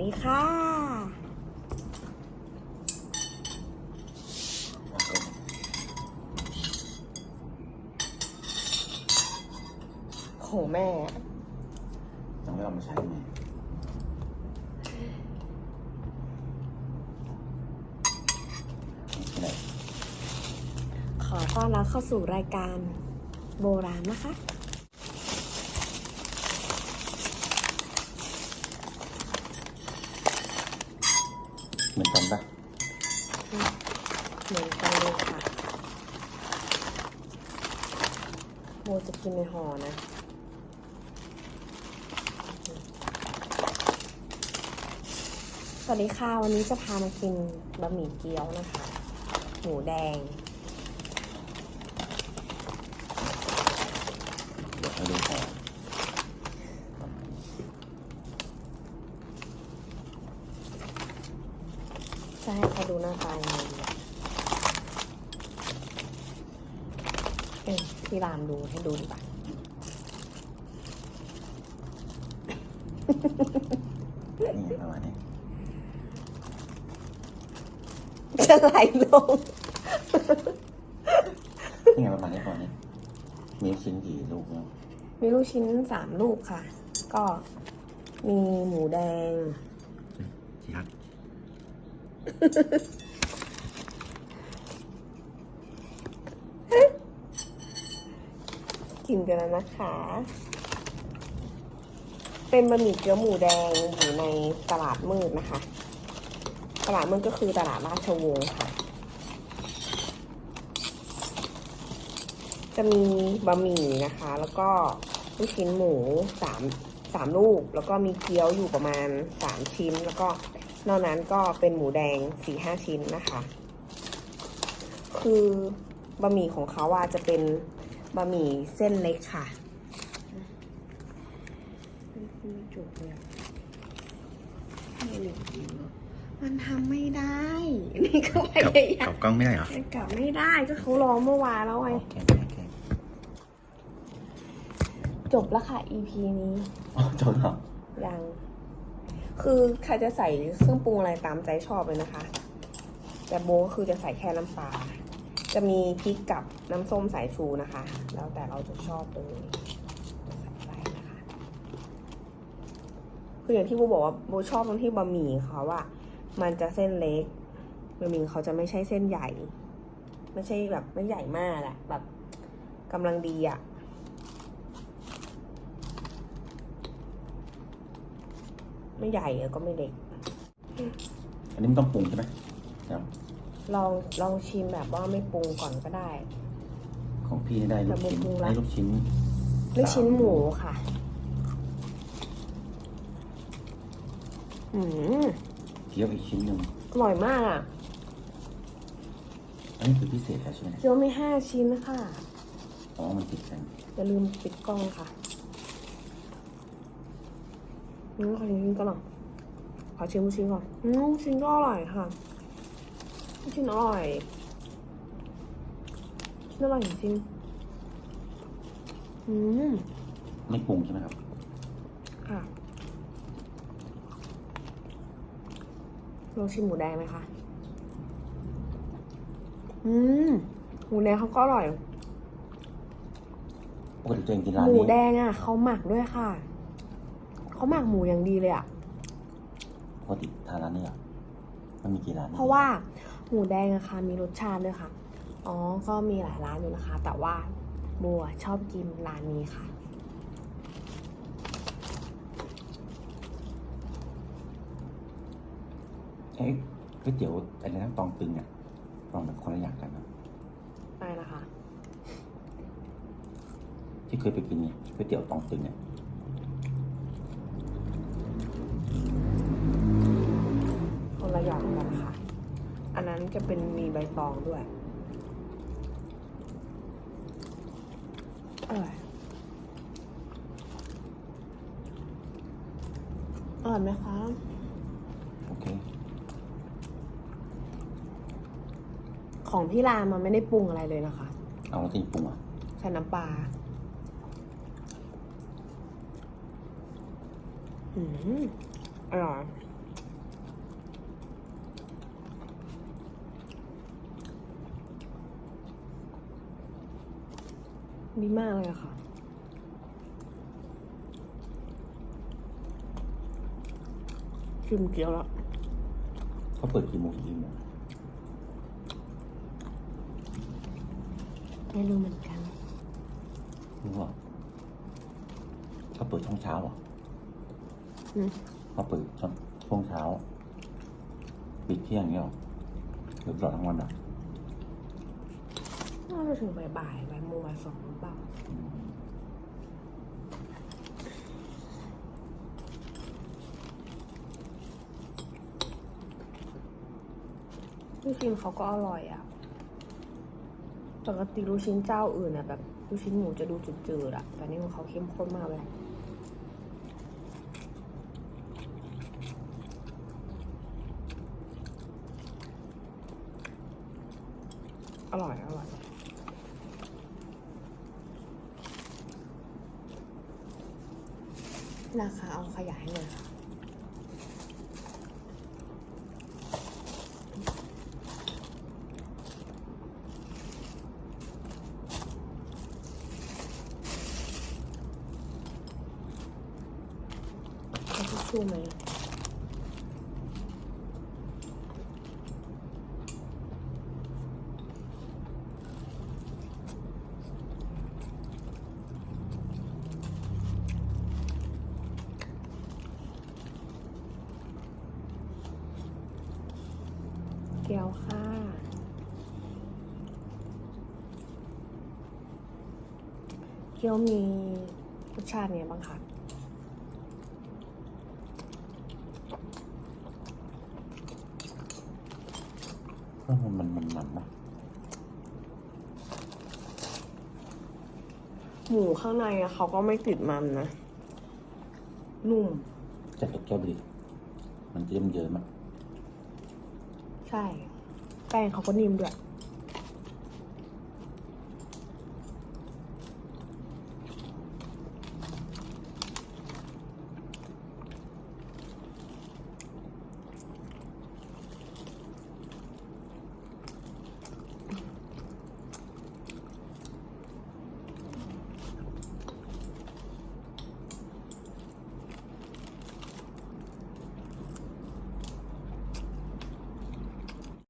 ดีค่ะโหแม่ ต้องไม่เอามาใช้ไหมที่ไหนขอต้อนรับเข้าสู่รายการโบราณนะคะ เหมือนกันปะเหมือนกันเลยค่ะโบจะกินในห่อนะสวัสดีค่ะวันนี้จะพามากินบะหมี่เกี๊ยวนะคะ หมูแดงเดี๋ยวให้ดูก่อ จะให้เขาดูหน้าตายังไงดีอะเอ้ยพี่รามดูให้ดูดีกว่านี่ไงประมาณนี้จะไหลลงนี่ไงประมาณนี้ประมาณนี้มีชิ้นกี่ลูกเนาะมีลูกชิ้นสามลูกค่ะ ก็มีหมูแดงที่ฮัก กินกันแล้วนะคะ เป็นบะหมี่เกี๊ยวหมูแดงอยู่ในตลาดมืดนะคะ ตลาดมืดก็คือตลาดราชวงศ์ค่ะ จะมีบะหมี่นะคะ แล้วก็ลูกชิ้นหมูสามสามลูก แล้วก็มีเกี๊ยวอยู่ประมาณสามชิ้น แล้วก็ นอกนั้นก็เป็นหมูแดงสี่ห้าชิ้นนะคะ คือบะหมี่ของเขาอะจะเป็นบะหมี่เส้นเล็กค่ะไม่จุกเลยอะมันทำไม่ได้ นี่ก็พกับยายามกับกล้องไม่ได้เหรอกลับไม่ได้ก็เขาร้องเมื่อวานแล้วไงโอเคโอเคจบแล้วค่ะ EP นี้อ๋อจบแล้วยัง คือใครจะใส่เครื่องปรุงอะไรตามใจชอบเลยนะคะ แต่โบก็คือจะใส่แค่น้ำปลา จะมีพริกกับน้ำส้มสายชูนะคะ แล้วแต่เราจะชอบเลยจะใส่ไปนะคะคืออย่างที่โบบอกว่าโบชอบตรงที่บะหมี่เขาอะมันจะเส้นเล็กบะหมี่เขาจะไม่ใช่เส้นใหญ่ ไม่ใช่แบบไม่ใหญ่มากอะแบบกำลังดีอะ ไม่ใหญ่แล้วก็ไม่เล็ก อันนี้มันต้องปรุงใช่ไหมเดี๋ยวลองลองชิมแบบว่าไม่ปรุงก่อนก็ได้ ของพี่นี่ได้ลูกชิ้นแต่ปรุงละได้ลูกชิ้นลูกชิ้นหมูค่ะ อืมเกี๊ยวอีกชิ้นหนึ่งอร่อยมากอะ อันนี้คือพิเศษแล้วใช่ไหมเนี่ยเกี๊ยวมีห้าชิ้นค่ะ อ๋อ มันติดกันอย่าลืมปิดกล้องค่ะ อืมขอชิมชิ้นก่อนหน่อยขอชิมลูกชิ้นก่อนอืมลูกชิ้นก็อร่อยค่ะลูกชิ้นอร่อยชิ้นอร่อยจริงอืมไม่ปรุงใช่ไหมครับ ค่ะลองชิมหมูแดงไหมคะ อืม หมูแดงเขาก็อร่อย ปกติตัวเองกินร้านหมูนี้แดงอะเขาหมักด้วยค่ะ เขาหมักหมูอย่างดีเลยอะปกติทานร้านนี้เหรอมันมีกี่ร้านเพราะว่าหมูแดงอะค่ะมีรสชาติด้วยค่ะ อ๋อ ก็มีหลายร้านอยู่นะคะ แต่ว่าบัวชอบกินร้านนี้ค่ะ เอ๊ะก๋วยเตี๋ยวอะไรนะตองตึงอะลองแบบคนละอย่างกันนะไปนะคะ ที่เคยไปกินเนี่ยก๋วยเตี๋ยวตองตึงเนี่ย คนละอย่างกันค่ะ อันนั้นจะ เป็นมีใบตองด้วยอร่อยอร่อยไหมคะโอเค ของพี่รามมันไม่ได้ปรุงอะไรเลยนะคะ เอาแล้วจะปรุงอะใช้น้ำปลาอืมอร่อย ดีมากเลยอะค่ะชิมเกี๊ยวแล้วเขาเปิดกี่โมงถึงกี่โมงไม่รู้เหมือนกัน รู้ว่าเขาเปิดช่วงเช้าเหรอะอืมเขาเปิดช่วงช่วงเช้า ปิดเที่ยงเงี้ยเหรอหรือตลอดทั้งวันอะ น่าจะถึงบ่ายบ่ายบ่ายโมงบ่ายสองหรือเปล่าลูกชิ้นเขาก็อร่อยอะปกติลูกชิ้นเจ้าอื่นอะแบบลูกชิ้นหมูจะดูจืดๆอะแต่นี่ของเขาเข้มข้นมากเลยอร่อย อร่อย ราคาเอาขยายให้หน่อยค่ะชูไหม ยวค่ะ เกี๊ยวมีรสชาติไงบ้างคะเพราะมันมันมันมันนะหมูข้างในอะเขาก็ไม่ติดมันนะ นุ่ม จะเผ็ดแก้วไปดิมันจะเยิ้มเยิ้มๆอะใช่ แป้งเขาก็นิ่มด้วย